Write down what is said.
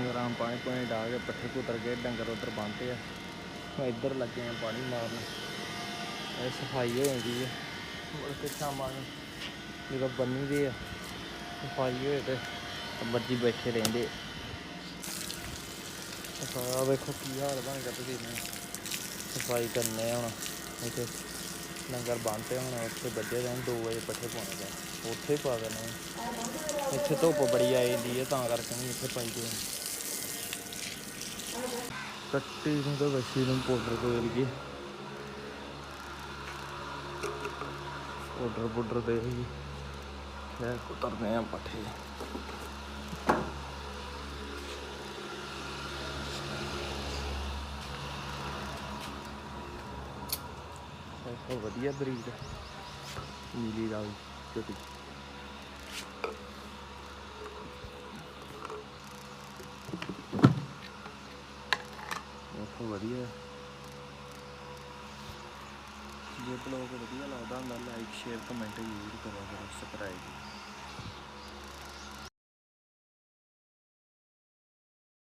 ਡੰਗਰਾਂ ਪਾਣੀ ਪਾਣੀ ਡਾ ਕੇ ਪੱਠੇ ਕੁਤਰ ਕੇ ਡੰਗਰ ਉਧਰ ਬੰਨ੍ਹਤੇ ਆ। ਇੱਧਰ ਲੱਗੇ ਆ ਪਾਣੀ ਮਾਰਨ। ਇਹ ਸਫ਼ਾਈ ਹੋ ਜਾਂਦੀ ਹੈ ਮੁੜ ਕੇ ਸ਼ਾਮਾਂ ਨੂੰ ਜਦੋਂ ਬੰਨੀ ਦੇ ਆ, ਸਫ਼ਾਈ ਹੋਏ ਤੇ ਮਰਜ਼ੀ ਬੈਠੇ ਰਹਿੰਦੇ ਆ। ਵੇਖੋ ਕੀ ਹਾਲ ਬਣ ਗਿਆ ਤੁਸੀਂ ਨੇ ਸਫ਼ਾਈ ਕਰਨੇ ਆ ਹੁਣ। ਇੱਥੇ ਲੰਗਰ ਬੰਨ੍ਹਤੇ ਹੁਣ, ਉੱਥੇ ਵੱਜੇ ਰਹਿਣ 2 ਵਜੇ ਪੱਠੇ ਪਾਉਣੇ ਪਏ ਉੱਥੇ ਹੀ ਪਾ ਦੇਣੇ ਇੱਥੇ ਧੁੱਪ ਬੜੀ ਆ ਜਾਂਦੀ ਹੈ ਤਾਂ ਕਰਕੇ ਨਹੀਂ ਇੱਥੇ ਪਾਈ ਦੇ। ਕੱਟੀ ਨੂੰ ਤਾਂ ਵੱਛੀ ਨੂੰ ਪਾਊਡਰ ਕੋਲ ਗਈ ਪਾਊਡਰ ਪਾਊਡਰ ਦੇ ਹੀ ਪੱਠੇ। ਸਭ ਵਧੀਆ ਬਰੀਡ ਨੀਲੀ ਦਾ ਵੀ ਛੋਟੀ ਬਹੁਤ ਵਧੀਆ। ਜੇ ਬਲੌਗ ਵਧੀਆ ਲੱਗਦਾ ਹੁੰਦਾ ਲਾਈਕ ਸ਼ੇਅਰ ਕਮੈਂਟ ਜ਼ਰੂਰ ਕਰਿਆ ਕਰੋ ਸਬਸਕ੍ਰਾਈਬ